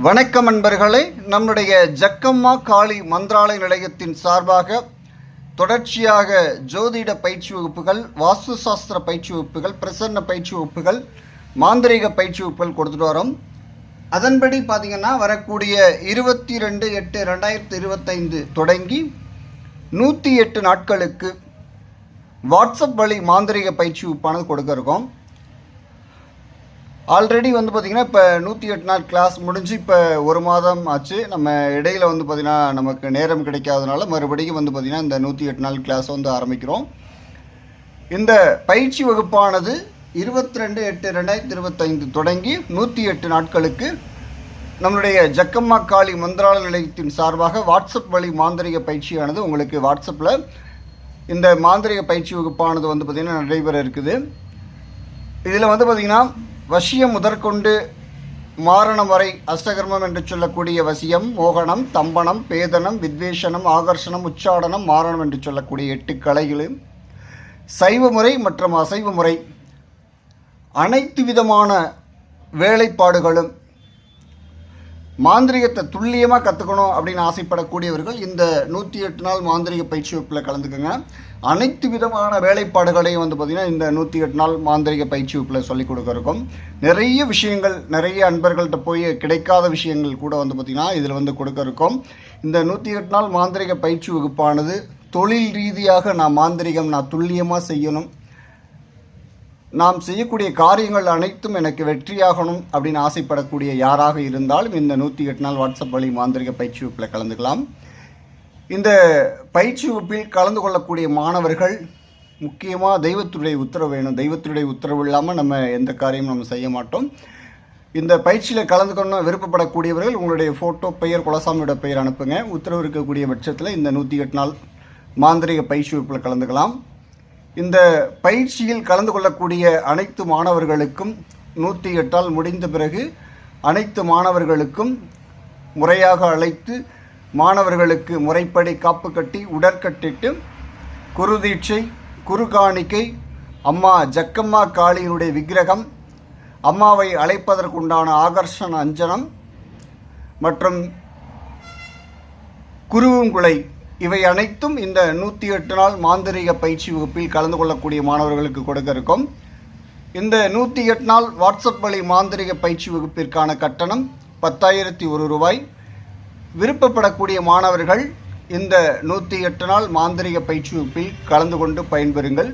வணக்கம் அன்பர்களே நம்முடைய ஜக்கம்மா காளி மந்திராலய நிலையத்தின் சார்பாக தொடர்ச்சியாக ஜோதிட பயிற்சி வகுப்புகள் வாஸ்து சாஸ்திர பயிற்சி வகுப்புகள் பிரசன்ன பயிற்சி வகுப்புகள் மாந்திரீக பயிற்சி வகுப்புகள் கொடுத்துட்டு வரோம். அதன்படி பார்த்திங்கன்னா வரக்கூடிய இருபத்தி ரெண்டு எட்டு ரெண்டாயிரத்தி இருபத்தைந்து தொடங்கி நூற்றி எட்டு நாட்களுக்கு வாட்ஸ்அப் வழி மாந்திரீக பயிற்சி வகுப்பானது கொடுக்க இருக்கோம். ஆல்ரெடி வந்து பார்த்திங்கன்னா இப்போ நூற்றி எட்டு நாள் கிளாஸ் முடிஞ்சு இப்போ ஒரு மாதம் ஆச்சு. நம்ம இடையில வந்து பார்த்திங்கன்னா நமக்கு நேரம் கிடைக்காதனால மறுபடியும் வந்து பார்த்திங்கன்னா இந்த நூற்றி எட்டு நாள் கிளாஸ் வந்து ஆரம்பிக்கிறோம். இந்த பயிற்சி வகுப்பானது இருபத்தி ரெண்டு எட்டு ரெண்டாயிரத்தி இருபத்தைந்து தொடங்கி நூற்றி எட்டு நாட்களுக்கு நம்மளுடைய ஜக்கம்மா காளி மந்திராலய நிலையத்தின் சார்பாக வாட்ஸ்அப் வழி மாந்திரிக பயிற்சியானது உங்களுக்கு வாட்ஸ்அப்பில் இந்த மாந்திரிக பயிற்சி வகுப்பானது வந்து பார்த்திங்கன்னா நடைபெற இருக்குது. இதில் வந்து பார்த்திங்கன்னா வசியம் முதற்கொண்டு மாரணம் வரை அஷ்டகர்மம் என்று சொல்லக்கூடிய வசியம் மோகனம் தம்பனம் பேதனம் வித்வேஷனம் ஆகர்ஷணம் உச்சாடனம் மாரணம் என்று சொல்லக்கூடிய எட்டு கலைகளும் சைவ முறை மற்றும் அசைவ முறை அனைத்து விதமான வேலைப்பாடுகளும் மாந்திரிகத்தை துல்லியமாக கற்றுக்கணும் அப்படின்னு ஆசைப்படக்கூடியவர்கள் இந்த நூற்றி எட்டு நாள் மாந்திரிக பயிற்சி வகுப்பில் கலந்துக்கோங்க. அனைத்து விதமான வேலைப்பாடுகளையும் வந்து பார்த்திங்கன்னா இந்த நூற்றி எட்டு நாள் மாந்திரிக பயிற்சி வகுப்பில் சொல்லிக் கொடுக்குறக்கும் நிறைய விஷயங்கள் நிறைய அன்பர்கள்ட்ட போய் கிடைக்காத விஷயங்கள் கூட வந்து பார்த்திங்கன்னா இதில் வந்து கொடுக்க இருக்கும் இந்த நூற்றி எட்டு நாள் மாந்திரிக பயிற்சி வகுப்பானது தொழில் ரீதியாக நான் மாந்திரிகம் நான் துல்லியமாக செய்யணும். நாம் செய்யக்கூடிய காரியங்கள் அனைத்தும் எனக்கு வெற்றியாகணும் அப்படின்னு ஆசைப்படக்கூடிய யாராக இருந்தாலும் இந்த நூற்றி எட்டு நாள் வாட்ஸ்அப் வழி மாந்திரிக பயிற்சி வகுப்பில் கலந்துக்கலாம். இந்த பயிற்சி வகுப்பில் கலந்து கொள்ளக்கூடிய மாணவர்கள் முக்கியமாக தெய்வத்துடைய உத்தரவு வேணும். தெய்வத்துடைய உத்தரவு இல்லாமல் நம்ம எந்த காரியமும் நம்ம செய்ய மாட்டோம். இந்த பயிற்சியில் கலந்துக்கணும் விருப்பப்படக்கூடியவர்கள் உங்களுடைய ஃபோட்டோ பெயர் குலசாமியோட பெயர் அனுப்புங்க. உத்தரவு இருக்கக்கூடிய பட்சத்தில் இந்த நூற்றி எட்டு நாள் மாந்திரிக பயிற்சி வகுப்பில் கலந்துக்கலாம். இந்த பயிற்சியில் கலந்து கொள்ளக்கூடிய அனைத்து மாணவர்களுக்கும் நூற்றி எட்டால் முடிந்த பிறகு அனைத்து மாணவர்களுக்கும் முறையாக அழைத்து மாணவர்களுக்கு முறைப்படி காப்பு கட்டி உடற்கட்டிட்டு குருதீட்சை குருகாணிக்கை அம்மா ஜக்கம்மா காளியினுடைய விக்கிரகம் அம்மாவை அழைப்பதற்குண்டான ஆகர்ஷண அஞ்சனம் மற்றும் குருவுங்குலை இவை அனைத்தும் இந்த நூற்றி எட்டு நாள் மாந்திரீக பயிற்சி வகுப்பில் கலந்து கொள்ளக்கூடிய மாணவர்களுக்கு கொடுக்க இருக்கும் இந்த நூற்றி எட்டு நாள் வாட்ஸ்அப் வழி மாந்திரீக பயிற்சி வகுப்பிற்கான கட்டணம் பத்தாயிரத்தி ஒரு ரூபாய். விருப்பப்படக்கூடிய மாணவர்கள் இந்த நூற்றி எட்டு நாள் மாந்திரீக பயிற்சி வகுப்பில் கலந்து கொண்டு பயன்பெறுங்கள்.